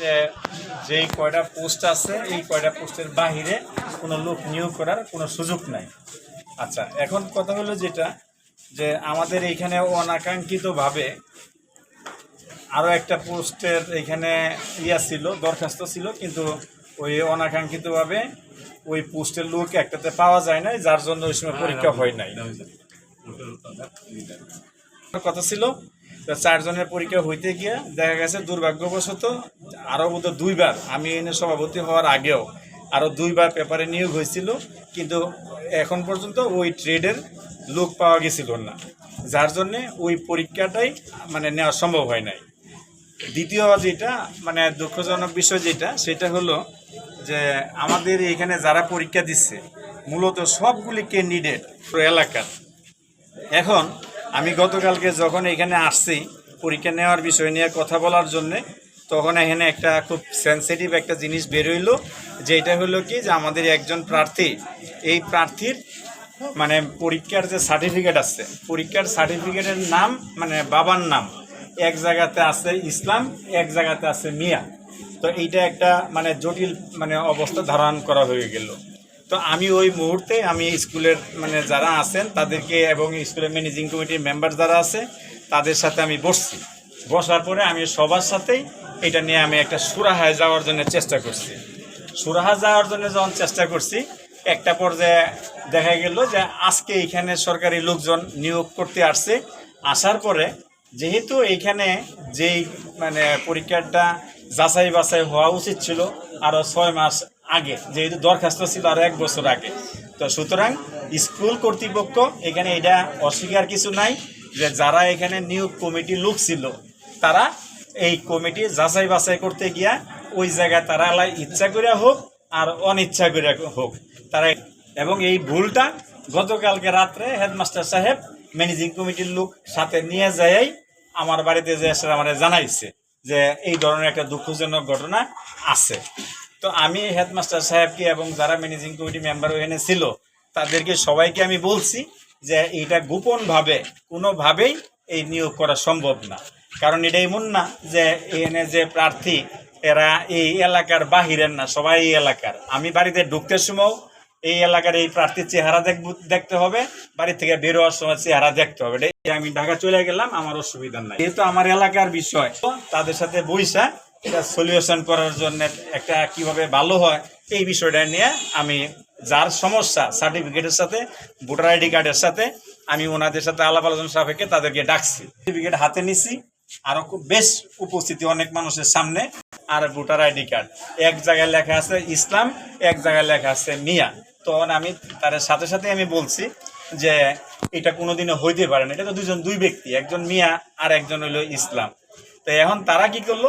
যে যেই কয়টা পোস্ট আছে এই কয়টা পোস্টের বাহিরে কোনো লোক নিয়োগ করার কোনো সুযোগ নাই আচ্ছা এখন কথা হলো যেটা যে আমাদের এইখানে অনাকাঙ্ক্ষিতভাবে আরও একটা পোস্টের এখানে ইয়া ছিল দরখাস্ত ছিল কিন্তু ওই অনাকাঙ্ক্ষিতভাবে ওই পোস্টের লোক একটাতে পাওয়া যায় না যার জন্য ওই সময় পরীক্ষা হয় নাই কথা ছিল তো চারজনের পরীক্ষা হইতে গিয়ে দেখা গেছে দুর্ভাগ্যবশত আরও বোধ দুইবার আমি এনে সভাপতি হওয়ার আগেও আরও দুইবার পেপারে নিয়োগ হয়েছিল, কিন্তু এখন পর্যন্ত ওই ট্রেডের লোক পাওয়া গেছিল না। যার জন্যে ওই পরীক্ষাটাই মানে নেওয়া সম্ভব হয় নাই। দ্বিতীয় যেটা মানে দুঃখজনক বিষয় যেটা, সেটা হলো যে আমাদের এখানে যারা পরীক্ষা দিচ্ছে, মূলত সবগুলি ক্যান্ডিডেট এলাকার। এখন আমি গতকালকে যখন এখানে আসছি, পরীক্ষা নেওয়ার বিষয় নিয়ে কথা বলার জন্যে, তখন এখানে একটা খুব সেন্সিটিভ একটা জিনিস বেরোইলো যে এটা হলো কি যে আমাদের একজন প্রার্থী, এই প্রার্থীর মানে পরীক্ষার যে সার্টিফিকেট আছে, পরীক্ষার সার্টিফিকেটের নাম মানে বাবার নাম, এক জায়গাতে আছে ইসলাম, এক জায়গাতে আছে মিয়া। তো এইটা একটা মানে জটিল মানে অবস্থা ধারণ করা হয়ে গেল। তো আমি ওই মুহূর্তে আমি স্কুলের মানে যারা আছেন তাদেরকে এবং স্কুলের ম্যানেজিং কমিটির মেম্বার যারা আছে, তাদের সাথে আমি বসছি। বসার পরে আমি সবার সাথেই এটা নিয়ে আমি একটা সুরাহায় যাওয়ার জন্য চেষ্টা করছি। সুরাহা যাওয়ার জন্য যখন চেষ্টা করছি, একটা পর্যায়ে দেখা গেল যে আজকে এখানে সরকারি লোকজন নিয়োগ করতে আসছে। আসার পরে যেহেতু এইখানে যেই মানে পরীক্ষাটা যাচাই বাছাই হওয়া উচিত ছিল আরও ছয় মাস আগে, যেহেতু দরখাস্ত ছিল আরও এক বছর আগে। তো সুতরাং স্কুল কর্তৃপক্ষ এখানে এটা অস্বীকার কিছু নাই যে যারা এখানে নিয়োগ কমিটি লোক ছিল, তারা এই কমিটি যাচাই বাছাই করতে গিয়া ওই জায়গায় তারা ইচ্ছা করে হোক আর অনিচ্ছা করে হোক। তারা এবং এই ভুলটা গতকালকে রাত্রে হেডমাস্টার সাহেব ম্যানেজিং কমিটির লোক সাথে নিয়ে যাই আমার বাড়িতে যে এসে আমার জানাইছে যে এই ধরনের একটা দুঃখজনক ঘটনা আছে। তো আমি হেডমাস্টার সাহেবকে এবং যারা ম্যানেজিং কমিটি মেম্বার ওখানে ছিল, তাদেরকে সবাইকে আমি বলছি যে এটা গোপনভাবে, কোনোভাবেই এই নিয়োগ করা সম্ভব না। কারণ এটা এমন না যে এখানে যে প্রার্থী, এরা এই এলাকার বাহিরের না, সবাই এই এলাকার। আমি বাড়িতে ঢুকতে সময় এই এলাকার এই প্রার্থীর চেহারা দেখব, দেখতে হবে, বাড়ি থেকে বের হওয়ার সময় চেহারা দেখতে হবে। আমি ঢাকা চলে গেলাম, আমার অসুবিধা নাই। যেহেতু আমার এলাকার বিষয়, তাদের সাথে বইসা সলিউশন করার জন্য একটা কীভাবে ভালো হয়, এই বিষয়টা নিয়ে আমি যার সমস্যা সার্টিফিকেটের সাথে ভোটার আইডি কার্ডের সাথে, আমি ওনাদের সাথে আলাপ আলোচনা সাপেক্ষে তাদেরকে ডাকছি। সার্টিফিকেট হাতে নিছি, আরও খুব বেশ উপস্থিতি অনেক মানুষের সামনে, আর ভোটার আইডি কার্ড এক জায়গায় লেখা আছে ইসলাম, এক জায়গায় লেখা আছে মিয়া। তখন আমি তার সাথে সাথে আমি বলছি যে, এটা কোনোদিনও হইতে পারে না। এটা তো দুজন, দুই ব্যক্তি, একজন মিয়া আর একজন হইল ইসলাম। তো এখন তারা কি করল?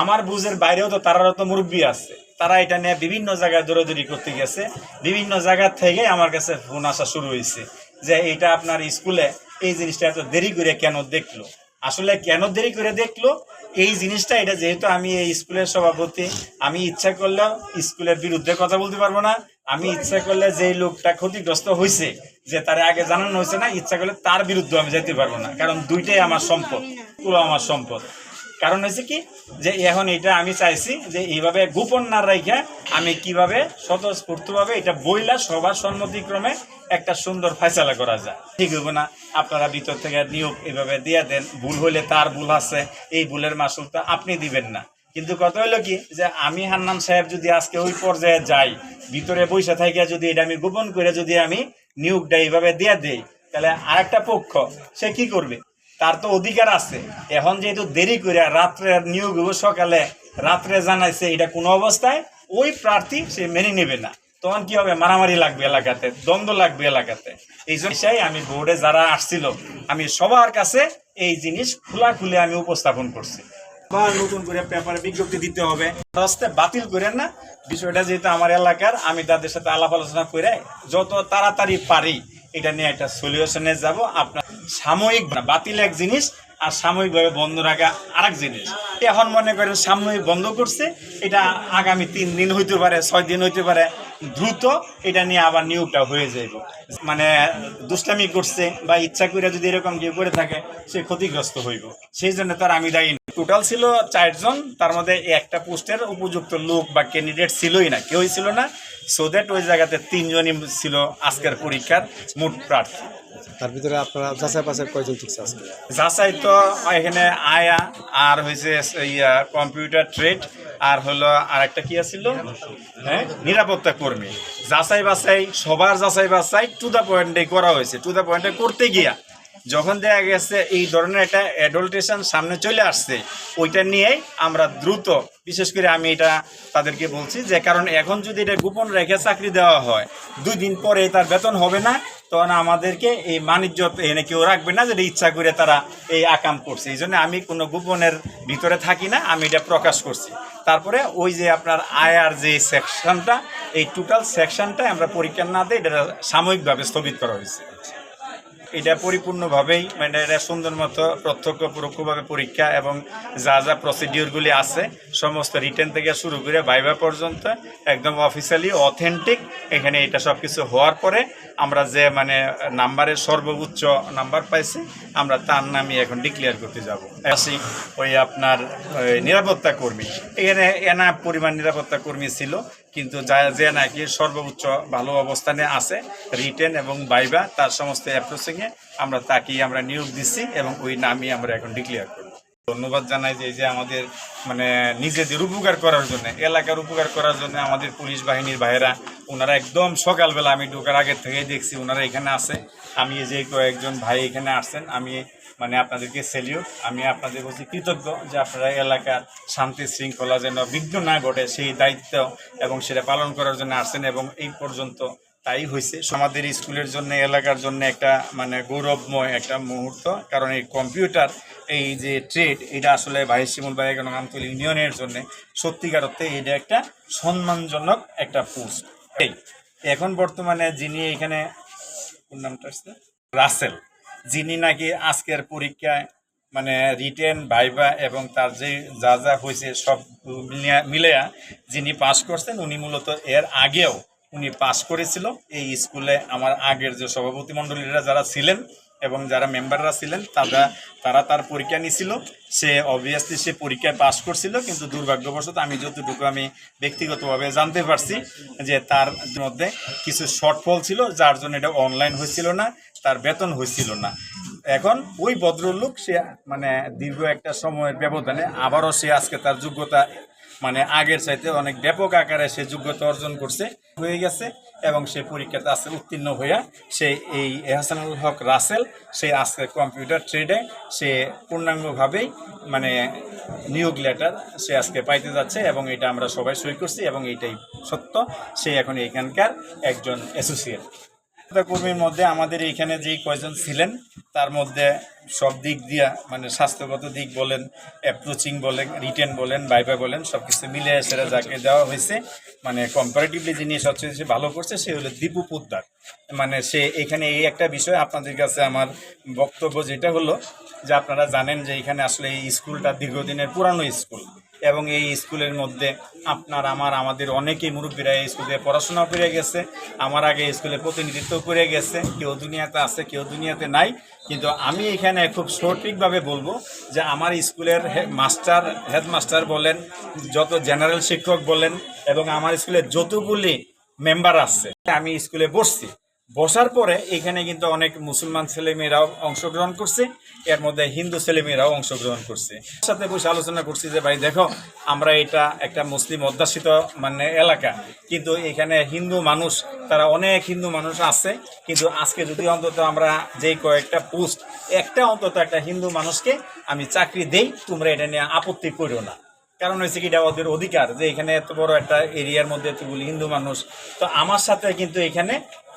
আমার বুঝের বাইরেও তো তারারও তো মুরব্বী আছে। তারা এটা নিয়ে বিভিন্ন জায়গায় দৌড়াদৌড়ি করতে গেছে। বিভিন্ন জায়গা থেকে আমার কাছে ফোন আসা শুরু হয়েছে যে এটা আপনার স্কুলে এই জিনিসটা এত দেরি করে কেন দেখল? আসলে কেন দেরি করে দেখল? এই জিনিসটা, এটা যেহেতু আমি এই স্কুলের সভাপতি, আমি ইচ্ছা করলেও স্কুলের বিরুদ্ধে কথা বলতে পারব না। আমি ইচ্ছা করলে যে লোকটা ক্ষতিগ্রস্ত হয়েছে, যে তার আগে জানানো হয়েছে না, ইচ্ছা করলে তার বিরুদ্ধে আমি যেতে পারব না। কারণ দুইটাই আমার সম্পদ, পুরো আমার সম্পদ। কারণ হয়েছে কি? যে এখন এটা আমি চাইছি যে এইভাবে গোপন না রাখা আমি কীভাবে স্বতঃস্ফূর্তভাবে এটা বইলা সবার সম্মতিক্রমে একটা সুন্দর ফয়সালা করা যায়। ঠিক হবে না। আপনারা ভিতর থেকে নিয়োগ এইভাবে দিয়ে দেন। ভুল হইলে তার ভুল আছে। এই ভুলের মাসুলটা আপনি দিবেন না। কিন্তু কথা হলো কি? যে আমি হান্নান সাহেব যদি আজকে ওই পর্যায়ে যাই, ভিতরে বৈশা থাকে যদি এটা আমি গোপন করে যদি আমি নিয়োগটা এইভাবে দিয়ে দেই, তাহলে আরেকটা পক্ষ, সে কি করবে? তার তো অধিকার আছে। এখন যেহেতু দেরি করে রাত্রে নিয়োগ হইব সকালে রাত্রে জানাইছে এটা কোনো অবস্থায় ওই প্রার্থী সে মেনে নেবে না। তখন কি হবে? মারামারি লাগবে এলাকাতে দ্বন্দ্ব লাগবে এলাকাতে। এই জন্যই আমি বোর্ডে যারা আসছিল আমি সবার কাছে এই জিনিস খোলা খুলে আমি উপস্থাপন করছি। বা নতুন করে পেপারে বিজ্ঞপ্তি দিতে হবে। রাস্তায় বাতিল করেন না। বিষয়টা যেহেতু আমার এলাকার আমি তাদের সাথে আলাপ আলোচনা করে যত তাড়াতাড়ি পারি এটা নিয়ে একটা সলিউশনে যাব। আপনার সাময়িক বাতিল এক জিনিস আর সাময়িকভাবে বন্ধ রাখা আরেক জিনিস। এখন মনে করেন সাময়িক বন্ধ করছে, এটা আগামী তিন দিন হইতে পারে, ছয় দিন হইতে পারে, দ্রুত এটা নিয়ে আবার নিয়োগটা হয়ে যাইব। মানে দুষ্টামি করছে বা ইচ্ছা করে যদি এরকম কেউ করে থাকে, সে ক্ষতিগ্রস্ত হইব। সেই জন্য তার আমি দায়ী টোটাল ছিল চারজন তার মধ্যে একটা পোস্টের উপযুক্ত লোক বা ক্যান্ডিডেট ছিলই না, কেউই ছিল না সো দ্যাট ওই জায়গাতে তিনজনই ছিল আজকের পরীক্ষার মোট প্রার্থী। তার ভিতরে আপনারা যাচাই বাছাই কয়জন ঠিকছে আজকে? যাচাই তো এখানে আয়া, আর হয়েছে ইয়া কম্পিউটার ট্রেড, আর হলো আর একটা কি আছিল? হ্যাঁ? নিরাপত্তা কর্মী। যাচাই বাছাই, সবার যাচাই বাছাই টু দ্য পয়েন্টে করা হয়েছে। টু দ্য পয়েন্টে করতে গিয়া যখন দেখা গেছে এই ধরনের একটা অ্যাডল্টেশন সামনে চলে আসছে, ওইটা নিয়েই আমরা দ্রুত বিশেষ করে আমি এটা তাদেরকে বলছি যে, কারণ এখন যদি এটা গোপন রেখে চাকরি দেওয়া হয়, দুই দিন পরে তার বেতন হবে না, তখন আমাদেরকে এই বাণিজ্য এনে কেউ রাখবে না যেটা ইচ্ছা করে তারা এই আকাম করছে। এই জন্য আমি কোনো গোপনের ভিতরে থাকি না, আমি এটা প্রকাশ করছি। তারপরে ওই যে আপনার আয়ার যে সেকশনটা, এই টোটাল সেকশনটা আমরা পরীক্ষা না দিয়ে এটা সাময়িকভাবে স্থগিত করা হয়েছে। এটা পরিপূর্ণভাবেই মানে এটা সুন্দর মতো প্রত্যক্ষ পরোক্ষভাবে পরীক্ষা এবং যা যা প্রসিডিওরগুলি আছে, সমস্ত রিটার্ন থেকে শুরু করে ভাইবা পর্যন্ত একদম অফিসিয়ালি অথেন্টিক এখানে এটা সব কিছু হওয়ার পরে আমরা যে মানে নাম্বারের সর্বোচ্চ নাম্বার পাইছি, আমরা তার নামই এখন ডিক্লেয়ার করতে যাব। আসি ওই আপনার নিরাপত্তা কর্মী। এখানে এনা পরিমাণ নিরাপত্তা কর্মী ছিল। কিন্তু যা যে নাকি সর্বোচ্চ ভালো অবস্থানে আছে, রিটেন এবং বাইবা তার সমস্ত অ্যাপ্রোচিংয়ে আমরা তাকেই আমরা নিয়োগ দিচ্ছি এবং ওই নামই আমরা এখন ডিক্লেয়ার করব ধন্যবাদ জানাই যে এই যে আমাদের মানে নিজেদের উপকার করার জন্য, এলাকার উপকার করার জন্য আমাদের পুলিশ বাহিনীর ভাইয়েরা, ওনারা একদম সকালবেলা আমি ঢোকার আগের থেকেই দেখছি, ওনারা এখানে আছে। আমি এই যে কয়েকজন ভাই এখানে আসছেন, আমি মানে আপনাদেরকে সেলিউট আমি আপনাদের বলছি কৃতজ্ঞ যে আপনারা এলাকার শান্তি শৃঙ্খলা যেন বিঘ্ন না ঘটে, সেই দায়িত্ব এবং সেটা পালন করার জন্য আসছেন এবং এই পর্যন্ত তাই হয়েছে। আমাদের স্কুলের জন্য, এলাকার জন্য একটা মানে গৌরবময় একটা মুহূর্ত। কারণ এই কম্পিউটার, এই যে ট্রেড, এটা আসলে ভাই শিমুল ভাই আমতল ইউনিয়নের জন্য সত্যিকার অর্থে এটা একটা সম্মানজনক একটা পোস্ট। এই, এখন বর্তমানে যিনি এখানে নামটা আসছে? রাসেল। যিনি নাকি আজকের পরীক্ষায় মানে রিটেন ভাইবা এবং তার যে যা যা হয়েছে সব মিলিয়া যিনি পাশ করছেন, উনি মূলত এর আগেও উনি পাশ করেছিল। এই স্কুলে আমার আগের যে সভাপতি মণ্ডলীরা যারা ছিলেন এবং যারা মেম্বাররা ছিলেন, তারা তারা তার পরীক্ষা নিছিল। সে অবভিয়াসলি সে পরীক্ষায় পাশ করছিল, কিন্তু দুর্ভাগ্যবশত আমি যতটুকু আমি ব্যক্তিগতভাবে জানতে পারছি যে তার মধ্যে কিছু শর্টফল ছিল, যার জন্য এটা অনলাইন হয়েছিল না, তার বেতন হয়েছিল না। এখন ওই ভদ্রলোক সে মানে দীর্ঘ একটা সময়ের ব্যবধানে আবারও সে আজকে তার যোগ্যতা মানে আগের চাইতে অনেক ব্যাপক আকারে সে যোগ্যতা অর্জন করছে। হয়ে গেছে এবং সে পরীক্ষাতে আজকে উত্তীর্ণ হইয়া সে এই এহসানুল হক রাসেল, সে আজকে কম্পিউটার ট্রেডে, সে পূর্ণাঙ্গভাবেই মানে নিয়োগ লেটার সে আজকে পাইতে যাচ্ছে এবং এটা আমরা সবাই সই করছি এবং এইটাই সত্য। সে এখন এখানকার একজন অ্যাসোসিয়েট কর্মীর মধ্যে আমাদের এইখানে যেই কয়জন ছিলেন, তার মধ্যে সব দিক দিয়া মানে স্বাস্থ্যগত দিক বলেন অ্যাপ্রোচিং বলেন রিটেন বলেন বাইবা বলেন সব কিছু মিলে সেটা যাকে দেওয়া হয়েছে মানে কম্পারেটিভলি যিনি সবচেয়ে ভালো করছে, সে হলো দীপু পোদ্দার। মানে সে এখানে এই একটা বিষয় আপনাদের কাছে আমার বক্তব্য যেটা হলো, যে আপনারা জানেন যে এখানে আসলে এই স্কুলটা দীর্ঘদিনের পুরানো স্কুল। এবং এই স্কুলের মধ্যে আপনার, আমার, আমাদের অনেকেই মুরব্বীরা এই স্কুলে পড়াশোনা করে গেছে। আমার আগে স্কুলে প্রতিনিধিত্ব করে গেছে। কেউ দুনিয়াতে আছে, কেউ দুনিয়াতে নাই। কিন্তু আমি এখানে খুব সঠিকভাবে বলব যে আমার স্কুলের মাস্টার, হেডমাস্টার বলেন, যত জেনারেল শিক্ষক বলেন এবং আমার স্কুলে যতগুলি মেম্বার আছে, আমি স্কুলে বসছি। বসার পরে এখানে কিন্তু অনেক মুসলমান ছেলেমেয়েরাও অংশগ্রহণ করছে। এর মধ্যে হিন্দু ছেলেমেয়েরাও অংশগ্রহণ করছে। সাথে বসে আলোচনা করছি যে, ভাই, দেখো, আমরা এটা একটা মুসলিম অধ্যাসিত মানে এলাকা। কিন্তু এখানে হিন্দু মানুষ, তারা অনেক হিন্দু মানুষ আছে। কিন্তু আজকে যদি অন্তত আমরা যে কয়েকটা পোস্ট, একটা অন্তত একটা হিন্দু মানুষকে আমি চাকরি দেই, তোমরা এটা নিয়ে আপত্তি করো না। কারণ হয়েছে কি এটা ওদের অধিকার যে এখানে এত বড় একটা এরিয়ার মধ্যে এতগুলি হিন্দু মানুষ। তো আমার সাথে কিন্তু এখানে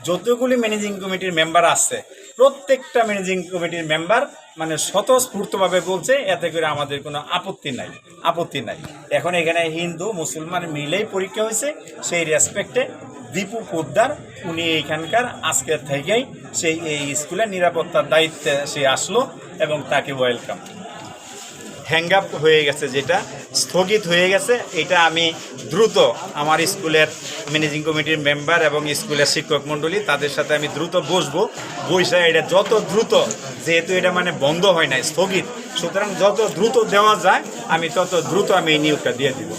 যতগুলি ম্যানেজিং কমিটির মেম্বার আছে, প্রত্যেকটা ম্যানেজিং কমিটির মেম্বার মানে স্বতঃস্ফূর্তভাবে বলছে, এতে করে আমাদের কোনো আপত্তি নাই আপত্তি নাই। এখন এখানে হিন্দু, মুসলমান মিলেই পরীক্ষা হয়েছে, সেই রেসপেক্টে দীপু পোদ্দার, উনি এইখানকার আজকের থেকেই সেই এই স্কুলের নিরাপত্তার দায়িত্বে সে আসলো এবং তাকে ওয়েলকাম হ্যাং আপ হয়ে গেছে, যেটা স্থগিত হয়ে গেছে, এটা আমি দ্রুত আমার স্কুলের ম্যানেজিং কমিটির মেম্বার এবং স্কুলের শিক্ষক মণ্ডলী, তাদের সাথে আমি দ্রুত বসবো। বৈশা এটা যত দ্রুত, যেহেতু এটা মানে বন্ধ হয় না স্থগিত, সুতরাং যত দ্রুত দেওয়া যায়, আমি তত দ্রুত আমি এই নিয়োগটা দিয়ে দিব।